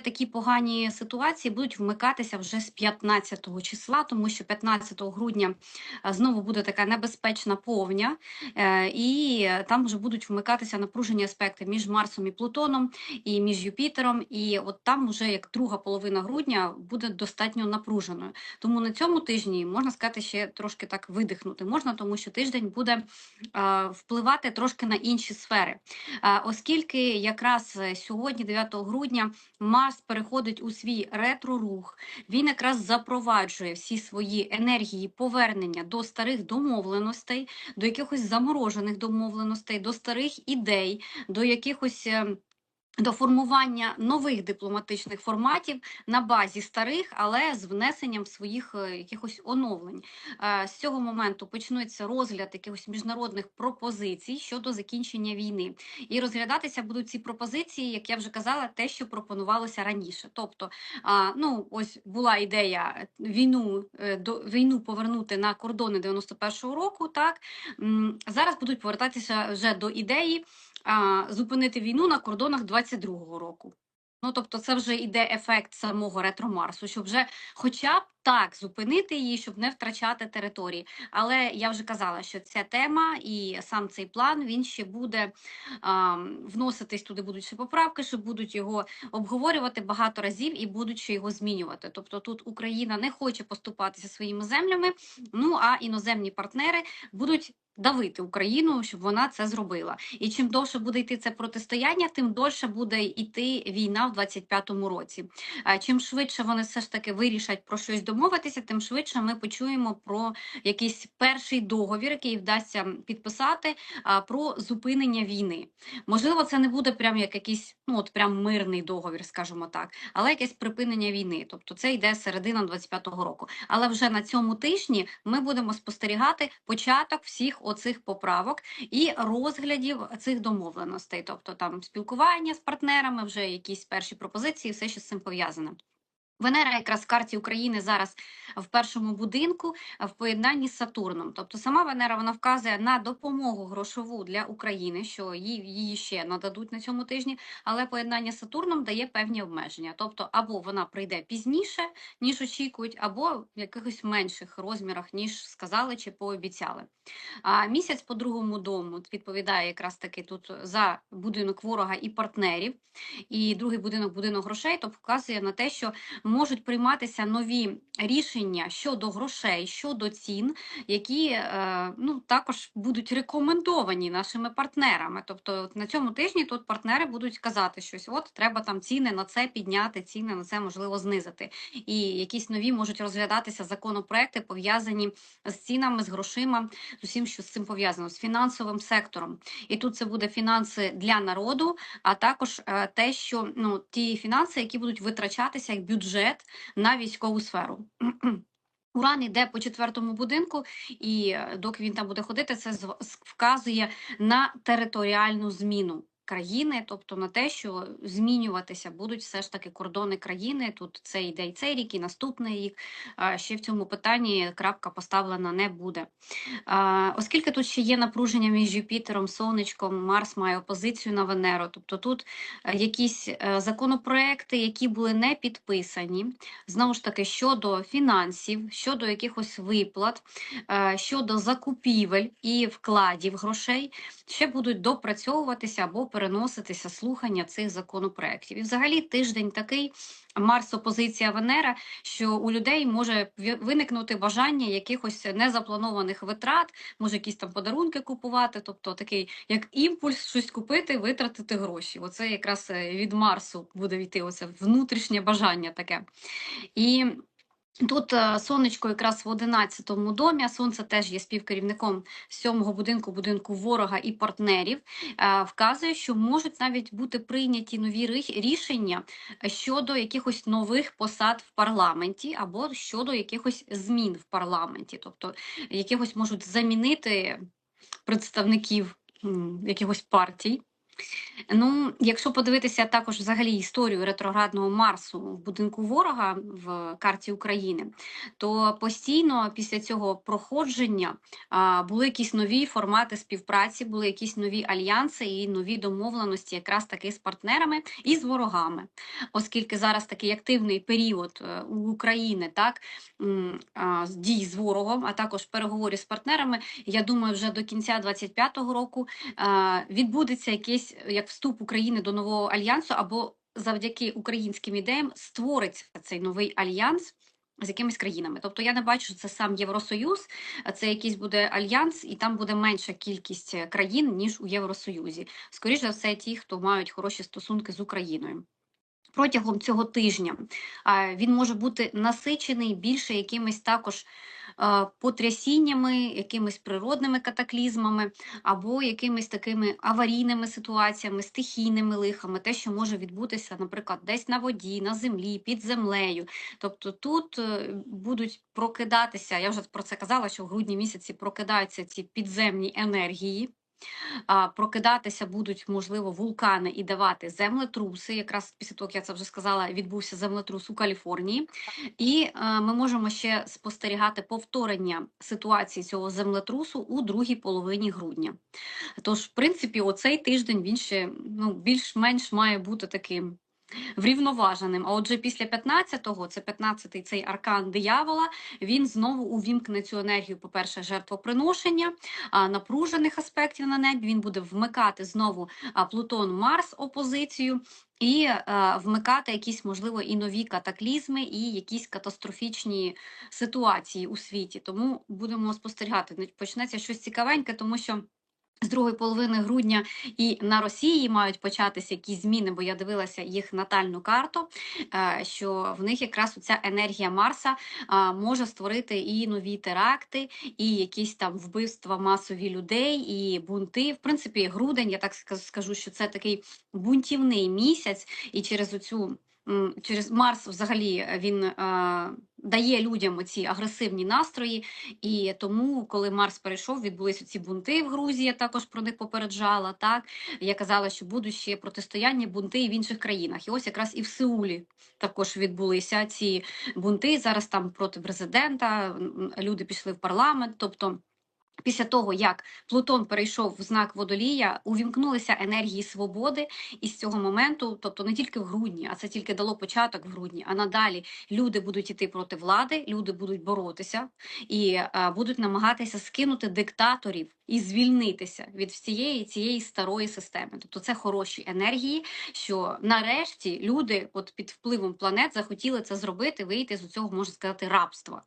такі погані ситуації будуть вмикатися вже з 15 числа, тому що 15 грудня е, знову буде така небезпечна повня, е, і там вже будуть вмикатися напружені аспекти між Марсом і Плутоном, і між Юпітером. І от там вже як друга половина грудня буде достатньо напруженою. Тому на цьому тижні можна сказати, ще трошки так видихнути можна, тому що тиждень буде е, впливати трошки на інші сфери, оскільки якраз сьогодні, 9 грудня, Марс переходить у свій ретро-рух, він якраз запроваджує всі свої енергії повернення до старих домовленостей, до якихось заморожених домовленостей, до старих ідей, до якихось. До формування нових дипломатичних форматів на базі старих, але з внесенням своїх е, якихось оновлень. Е, З цього моменту почнеться розгляд якихось міжнародних пропозицій щодо закінчення війни. І розглядатися будуть ці пропозиції, як я вже казала, те, що пропонувалося раніше. Тобто, ну ось була ідея е, війну до війну повернути на кордони 91-го року. Так зараз будуть повертатися вже до ідеї зупинити війну на кордонах 22-го року. Ну, тобто, це вже йде ефект самого ретро-Марсу, щоб вже хоча б так зупинити її, щоб не втрачати території. Але я вже казала, що ця тема і сам цей план він ще буде а, вноситись туди, будуть ще поправки, що будуть його обговорювати багато разів і будуть ще його змінювати. Тобто тут Україна не хоче поступатися своїми землями, ну а іноземні партнери будуть. Давити Україну, щоб вона це зробила, і чим довше буде йти це протистояння, тим довше буде йти війна в 25-му році. Чим швидше вони все ж таки вирішать про щось домовитися, тим швидше ми почуємо про якийсь перший договір, який вдасться підписати про зупинення війни. Можливо, це не буде прям як якийсь ну от прям мирний договір, скажімо так, але якесь припинення війни. Тобто це йде середина 25-го року. Але вже на цьому тижні ми будемо спостерігати початок всіх оцих поправок і розглядів цих домовленостей, тобто там спілкування з партнерами, вже якісь перші пропозиції, все що з цим пов'язане. Венера якраз в карті України зараз в першому будинку в поєднанні з Сатурном. Тобто сама Венера вона вказує на допомогу грошову для України, що її ще нададуть на цьому тижні, але поєднання з Сатурном дає певні обмеження. Тобто, або вона прийде пізніше, ніж очікують, або в якихось менших розмірах, ніж сказали чи пообіцяли. А місяць по другому дому відповідає якраз таки тут за будинок ворога і партнерів, і другий будинок будинок грошей, тобто вказує на те, що можуть прийматися нові рішення щодо грошей, щодо цін, які е, ну також будуть рекомендовані нашими партнерами. Тобто на цьому тижні тут партнери будуть казати щось: от треба там ціни на це підняти, ціни на це можливо знизити. І якісь нові можуть розглядатися законопроекти пов'язані з цінами, з грошима, з усім, що з цим пов'язано, з фінансовим сектором. І тут це буде фінанси для народу, а також е, те, що ну ті фінанси, які будуть витрачатися як бюджет на військову сферу. Уран іде по четвертому будинку, і е, доки він там буде ходити, це вказує на територіальну зміну країни, тобто на те, що змінюватися будуть все ж таки кордони країни. Тут це йде і цей рік, і наступний рік. Ще в цьому питанні крапка поставлена не буде. Оскільки тут ще є напруження між Юпітером, Сонечком, Марс має опозицію на Венеру, тобто тут е, якісь е, законопроекти, які були не підписані, знову ж таки, щодо фінансів, щодо якихось виплат, е, щодо закупівель і вкладів грошей, ще будуть допрацьовуватися або переноситися слухання цих законопроєктів. І взагалі тиждень такий. Марс, опозиція Венера, що у людей може виникнути бажання якихось незапланованих витрат, може якісь там подарунки купувати, тобто такий як імпульс щось купити, витратити гроші. Оце якраз е, від Марсу буде йти оце внутрішнє бажання таке. І Тут е, сонечко якраз в 11-му домі, сонце теж є співкерівником сьомого будинку, будинку ворога і партнерів, е, вказує, що можуть навіть бути прийняті нові рішення щодо якихось нових посад в парламенті або щодо якихось змін в парламенті, тобто якихось можуть замінити представників якихось партій. Ну, якщо подивитися також взагалі історію ретроградного Марсу в будинку ворога в карті України, то постійно після цього проходження були якісь нові формати співпраці, були якісь нові альянси і нові домовленості, якраз таки з партнерами і з ворогами, оскільки зараз такий активний період е, у України, так дій з ворогом, а також переговорі з партнерами. Я думаю, вже до кінця 25-го року відбудеться якийсь як вступ України до нового альянсу, або завдяки українським ідеям створиться цей новий альянс. З якимись країнами, тобто я не бачу, що це сам Євросоюз, це якийсь буде альянс, і там буде менша кількість країн ніж у Євросоюзі. Скоріше за все, ті, хто мають хороші стосунки з Україною. Протягом цього тижня він може бути насичений більше якимись також потрясіннями, якимись природними катаклізмами або якимись такими аварійними ситуаціями, стихійними лихами, те, що може відбутися, наприклад, десь на воді, на землі, під землею. Тобто тут е, будуть прокидатися, я вже про це казала, що в грудні місяці прокидаються ці підземні енергії. Прокидатися будуть, можливо, вулкани і давати землетруси. Якраз після того, як я це вже сказала, відбувся землетрус у Каліфорнії, і е, ми можемо ще спостерігати повторення ситуації цього землетрусу у другій половині грудня. Тож, в принципі, оцей тиждень він ще ну, більш-менш має бути таким врівноваженим. А отже, після 15-го, це 15-й цей аркан диявола, він знову увімкне цю енергію, по-перше, жертвоприношення, напружених аспектів на небі. Він буде вмикати знову Плутон Марс опозицію. І е, вмикати якісь, можливо, і нові катаклізми, і якісь катастрофічні ситуації у світі. Тому будемо спостерігати. Почнеться щось цікавеньке, тому що. З другої половини грудня і на Росії мають початися якісь зміни, бо я дивилася їх натальну карту, е, що в них якраз ця енергія Марса може створити і нові теракти, і якісь там вбивства масові людей, і бунти. В принципі, грудень, я так скажу, що це такий бунтівний місяць, і через оцю через Марс взагалі е, він е, дає людям ці агресивні настрої, і тому, коли Марс перейшов, відбулися ці бунти в Грузії. Я також про них попереджала. Так я казала, що будуть ще протистояння бунти і в інших країнах. І ось якраз і в Сеулі також відбулися ці бунти. Зараз там проти президента люди пішли в парламент, тобто. Після того, як Плутон перейшов в знак водолія, увімкнулися енергії свободи, і з цього моменту, тобто не тільки в грудні, а це тільки дало початок в грудні. А надалі люди будуть іти проти влади, люди будуть боротися і а, будуть намагатися скинути диктаторів і звільнитися від всієї цієї старої системи. Тобто, це хороші енергії, що нарешті люди, от під впливом планет, захотіли це зробити, вийти з цього можна сказати рабства.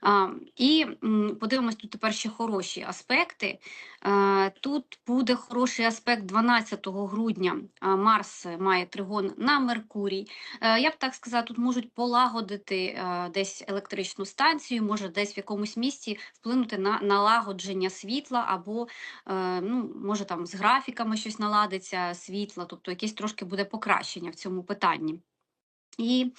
А, І м, подивимось тут тепер ще хороші аспекти. Тут буде хороший аспект 12 грудня. Марс має тригон на Меркурій. Я б так сказала, тут можуть полагодити десь електричну станцію, може десь в якомусь місці вплинути на налагодження світла, або ну, може там з графіками щось наладиться світла, тобто якесь трошки буде покращення в цьому питанні. І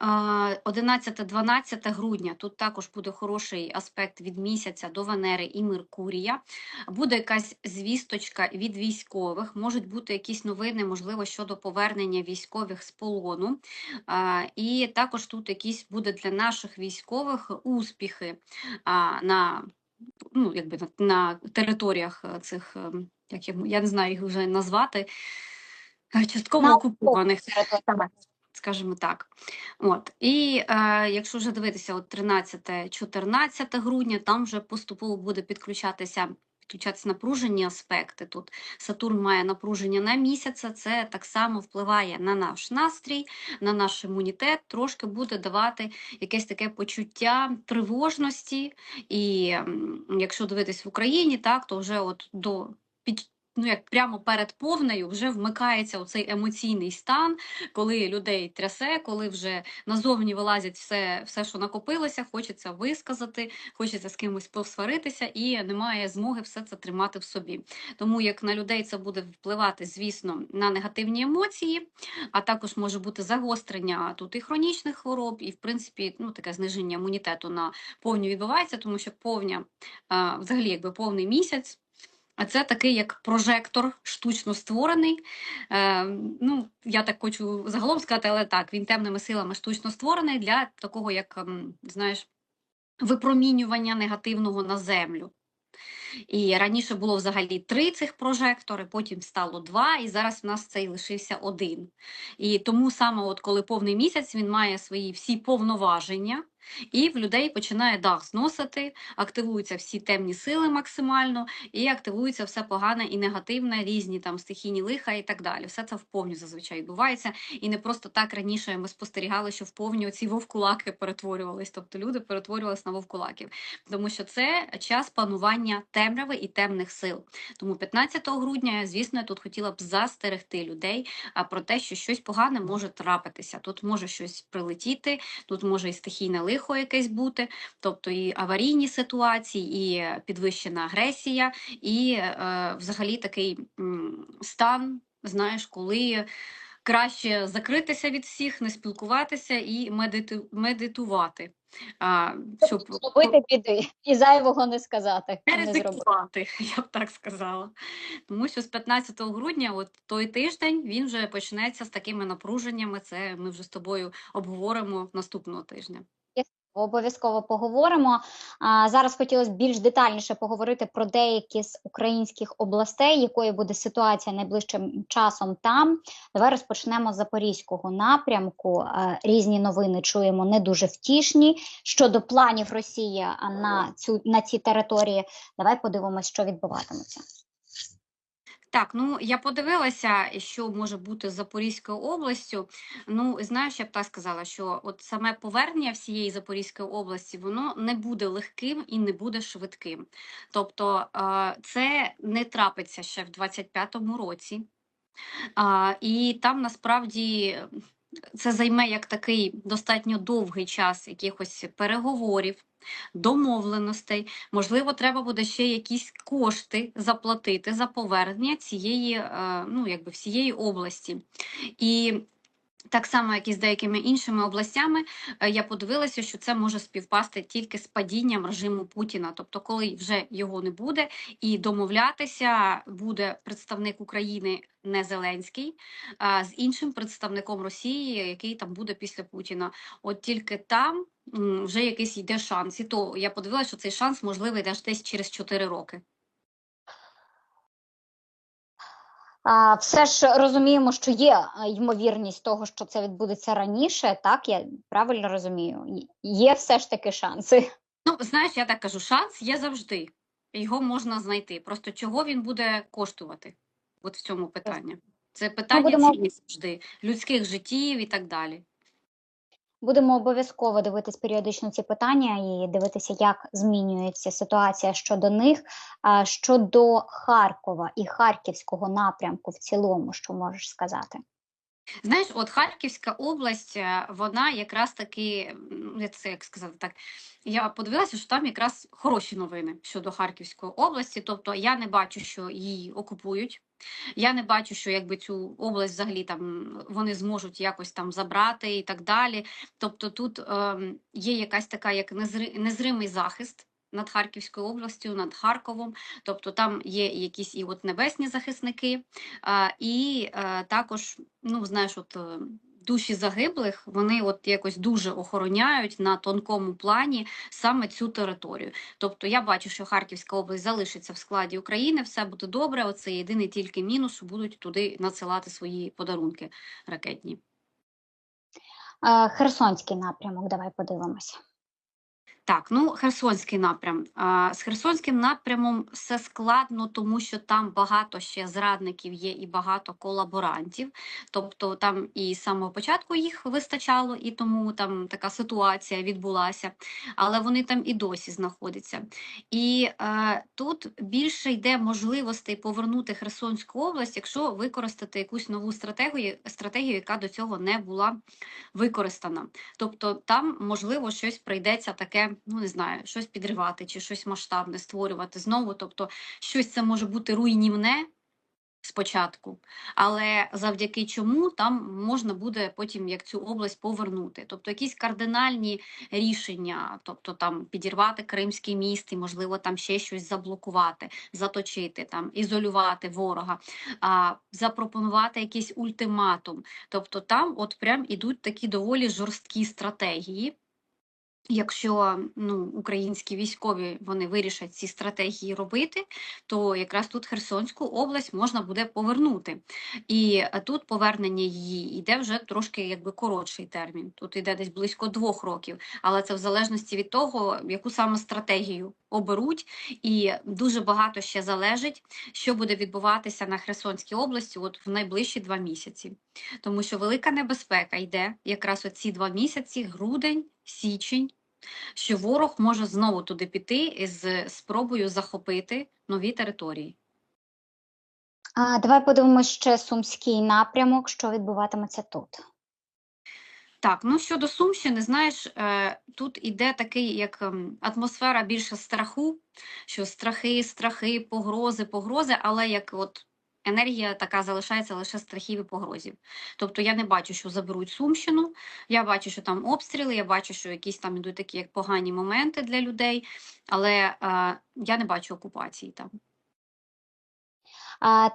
11-12 грудня тут також буде хороший аспект від місяця до Венери і Меркурія. Буде якась звісточка від військових, можуть бути якісь новини, можливо, щодо повернення військових з полону. І також тут якісь буде для наших військових успіхи на ну, якби на, на територіях цих, ем, як я, я не знаю їх вже назвати, частково окупованих скажімо так. От. І е, якщо вже дивитися, от 13-14 грудня, там вже поступово буде підключатися. Підключатися напружені аспекти. Тут Сатурн має напруження на місяця, це так само впливає на наш настрій, на наш імунітет, трошки буде давати якесь таке почуття тривожності. І якщо дивитись в Україні, так, то вже от до під ну як прямо перед повнею вже вмикається оцей емоційний стан, коли людей трясе, коли вже назовні вилазять все, все, що накопилося, хочеться висказати, хочеться з кимось посваритися, і немає змоги все це тримати в собі. Тому як на людей це буде впливати, звісно, на негативні емоції, а також може бути загострення тут і хронічних хвороб, і в принципі ну таке зниження імунітету на повню відбувається, тому що повня, взагалі, якби повний місяць А це такий як прожектор штучно створений. Е, ну, я так хочу загалом сказати, але так, він темними силами штучно створений для такого, як, ем, знаєш, випромінювання негативного на землю. І раніше було взагалі три цих прожектори, потім стало два, і зараз в нас цей лишився один. І тому саме, от коли повний місяць, він має свої всі повноваження, і в людей починає дах зносити, активуються всі темні сили максимально, і активується все погане і негативне, різні там стихійні лиха і так далі. Все це вповню зазвичай відбувається. І не просто так раніше ми спостерігали, що вповню ці вовкулаки перетворювались, тобто люди перетворювалися на вовкулаків, тому що це час панування темряви і темних сил. Тому 15 грудня, звісно, я тут хотіла б застерегти людей про те, що щось погане може трапитися. Тут може щось прилетіти, тут може і стихійне лихо якесь бути, тобто і аварійні ситуації, і підвищена агресія, і е, взагалі такий стан, знаєш, коли. Краще закритися від всіх, не спілкуватися і медиту, медитувати. А, щоб Зробити біди і зайвого не сказати. не Не ризикувати, я б так сказала. Тому що з 15 грудня, от той тиждень, він вже почнеться з такими напруженнями. Це ми вже з тобою обговоримо наступного тижня. Обов'язково поговоримо. А, зараз хотілося більш детальніше поговорити про деякі з українських областей, якою буде ситуація найближчим часом там. Давай розпочнемо з запорізького напрямку. Е, Різні новини чуємо не дуже втішні щодо планів Росії а, на цю на ці території. Давай подивимось, що відбуватиметься. Так, ну я подивилася, що може бути з Запорізькою областю. Ну, знаєш, я б так сказала, що от саме повернення всієї Запорізької області воно не буде легким і не буде швидким. Тобто це не трапиться ще в 25-му році. І там насправді це займе як такий достатньо довгий час якихось переговорів, домовленостей. Можливо, треба буде ще якісь кошти заплатити за повернення цієї, е, ну, якби всієї області. І так само, як і з деякими іншими областями, е, я подивилася, що це може співпасти тільки з падінням режиму Путіна. Тобто, коли вже його не буде, і домовлятися буде представник України не Зеленський, а з іншим представником Росії, який там буде після Путіна. От тільки там вже якийсь йде шанс. І то я подивилася, що цей шанс можливий десь через 4 роки. А, все ж розуміємо, що є ймовірність того, що це відбудеться раніше. Так, я правильно розумію? Є все ж таки шанси. Ну, знаєш, я так кажу, шанс є завжди. Його можна знайти. Просто чого він буде коштувати? От в цьому питання. Це питання будемо- завжди, людських життів і так далі. Будемо обов'язково дивитись періодично ці питання і дивитися, як змінюється ситуація щодо них. Щодо Харкова і Харківського напрямку в цілому, що можеш сказати? Знаєш, от Харківська область, е, вона якраз таки, це як сказати так, я подивилася, що там якраз хороші новини щодо Харківської області. Тобто я не бачу, що її окупують. Я не бачу, що якби цю область взагалі там вони зможуть якось там забрати і так далі. Тобто тут ем, є якась така як незри, незримий захист. Над Харківською областю, над Харковом, тобто там є якісь і от небесні захисники, і е, також, ну знаєш, от е, душі загиблих вони от якось дуже охороняють на тонкому плані саме цю територію. Тобто я бачу, що Харківська область залишиться в складі України, все буде добре. Оце єдиний тільки мінус, будуть туди надсилати свої подарунки ракетні. Е, Херсонський напрямок, давай подивимося. Так, ну Херсонський напрям. З Херсонським напрямом все складно, тому що там багато ще зрадників є і багато колаборантів. Тобто там і з самого початку їх вистачало, і тому там така ситуація відбулася, але вони там і досі знаходяться. І е, тут більше йде можливостей повернути Херсонську область, якщо використати якусь нову стратегію, стратегію, яка до цього не була використана. Тобто там, можливо, щось прийдеться таке, ну не знаю, щось підривати чи щось масштабне створювати знову. Тобто, щось це може бути руйнівне. спочатку, але завдяки чому там можна буде потім як цю область повернути. Тобто якісь кардинальні рішення, тобто там підірвати Кримський міст і, можливо, там ще щось заблокувати, заточити, там ізолювати ворога, а, запропонувати якийсь ультиматум. Тобто там от прям ідуть такі доволі жорсткі стратегії. Якщо ну, українські військові вони вирішать ці стратегії робити, то якраз тут Херсонську область можна буде повернути. І е, тут повернення її йде вже трошки якби коротший термін. Тут йде десь близько двох років, але це в залежності від того, яку саме стратегію оберуть, і дуже багато ще залежить, що буде відбуватися на Херсонській області от в найближчі два місяці. Тому що велика небезпека йде якраз оці два місяці, грудень, січень, що ворог може знову туди піти з спробою захопити нові території. А, давай подивимось ще сумський напрямок, що відбуватиметься тут. Так, ну щодо Сумщини, знаєш, е, тут іде такий як ем, атмосфера більше страху, що страхи, страхи, погрози, погрози, але як от енергія така залишається лише страхів і погрозів. Тобто я не бачу, що заберуть Сумщину, я бачу, що там обстріли, я бачу, що якісь там ідуть такі як погані моменти для людей, але е, я не бачу окупації там.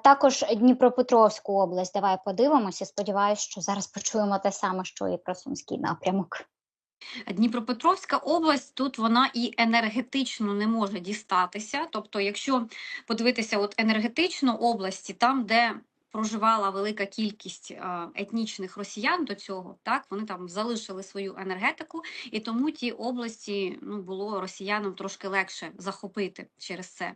Також Дніпропетровську область. Давай подивимося. Сподіваюся, що зараз почуємо те саме, що і про сумський напрямок. Дніпропетровська область тут вона і енергетично не може дістатися. Тобто, якщо подивитися от енергетично області, там, де проживала велика кількість е, етнічних росіян до цього, так вони там залишили свою енергетику, і тому ті області ну було росіянам трошки легше захопити через це.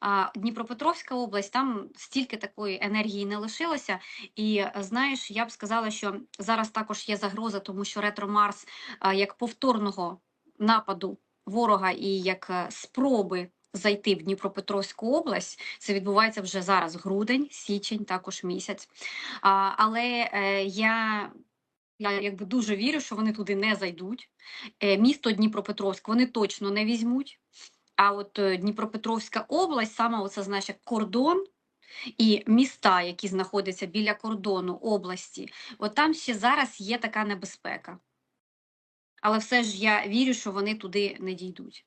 А Дніпропетровська область там стільки такої енергії не лишилося. І знаєш, я б сказала, що зараз також є загроза, тому що ретро Марс е, як повторного нападу ворога і як е, спроби зайти в Дніпропетровську область. Це відбувається вже зараз, грудень, січень, також місяць. А, але е, я. Я якби дуже вірю, що вони туди не зайдуть. Е, місто Дніпропетровськ вони точно не візьмуть. А от е, Дніпропетровська область, саме оце як кордон і міста, які знаходяться біля кордону області, от там ще зараз є така небезпека. Але все ж я вірю, що вони туди не дійдуть.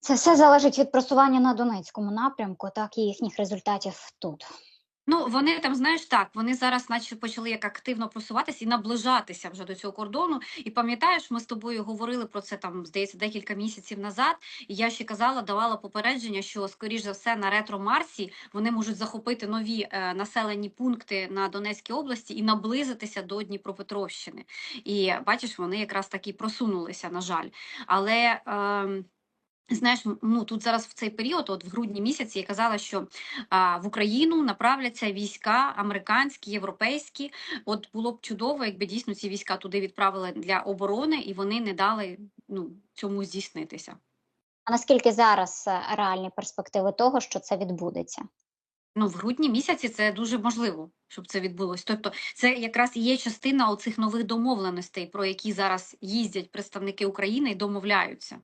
Це все залежить від просування на Донецькому напрямку, так і їхніх результатів тут. Ну, вони там, знаєш, так, вони зараз, наче почали як активно просуватися і наближатися вже до цього кордону. І пам'ятаєш, ми з тобою говорили про це там, здається, декілька місяців назад. І я ще казала, давала попередження, що скоріш за все на ретро Марсі вони можуть захопити нові е, населені пункти на Донецькій області і наблизитися до Дніпропетровщини. І бачиш, вони якраз таки просунулися, на жаль. Але. Е, Знаєш, ну тут зараз в цей період, от в грудні місяці, я казала, що а, в Україну направляться війська американські, європейські. От було б чудово, якби дійсно ці війська туди відправили для оборони, і вони не дали ну, цьому здійснитися. А наскільки зараз е, реальні перспективи того, що це відбудеться? Ну, в грудні місяці це дуже можливо, щоб це відбулося. Тобто, це якраз і є частина оцих нових домовленостей, про які зараз їздять представники України і домовляються.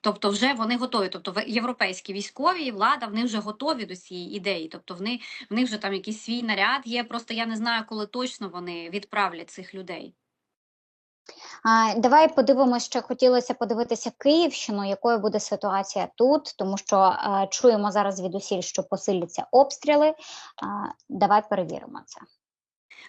Тобто, вже вони готові. Тобто, європейські військові влада вони вже готові до цієї ідеї. Тобто, вони в них вже там якийсь свій наряд є. Просто я не знаю, коли точно вони відправлять цих людей. Давай подивимося, ще хотілося подивитися Київщину, якою буде ситуація тут, тому що чуємо зараз звідусіль, що посиляться обстріли. Давай перевіримо це.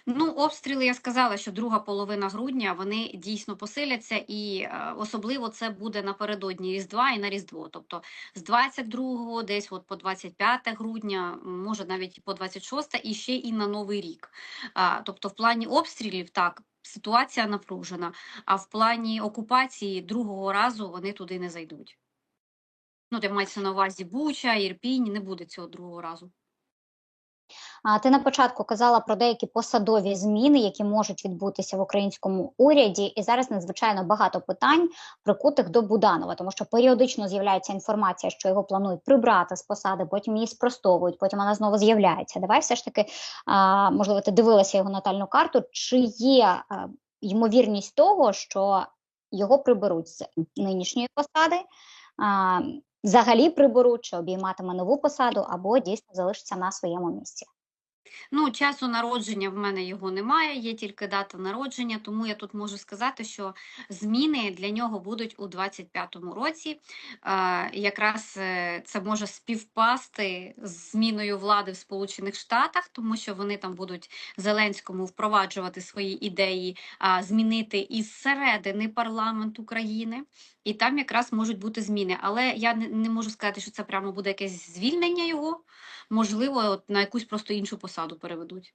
Ну, обстріли я сказала, що друга половина грудня вони дійсно посиляться, і е, особливо це буде напередодні Різдва і на Різдво. Тобто з 22 десь от по 25 грудня, може навіть по 26, і ще і на Новий рік. Тобто, в плані обстрілів так. Ситуація напружена, а в плані окупації другого разу вони туди не зайдуть. Ну, де мається на увазі Буча, Ірпінь, не буде цього другого разу. А ти на початку казала про деякі посадові зміни, які можуть відбутися в українському уряді, і зараз надзвичайно багато питань прикутих до Буданова, тому що періодично з'являється інформація, що його планують прибрати з посади, потім її спростовують, потім вона знову з'являється. Давай все ж таки, а, можливо, ти дивилася його натальну карту. Чи є а, ймовірність того, що його приберуть з нинішньої посади? А, Взагалі приберуть, чи обійматиме нову посаду, або дійсно залишиться на своєму місці. Ну, часу народження в мене його немає, є тільки дата народження, тому я тут можу сказати, що зміни для нього будуть у 25-му році. Якраз е, це може співпасти з зміною влади в Сполучених Штатах, тому що вони там будуть Зеленському впроваджувати свої ідеї, змінити із середини парламент України. І там якраз можуть бути зміни. Але я не можу сказати, що це прямо буде якесь звільнення його. Можливо, от на якусь просто іншу посаду переведуть.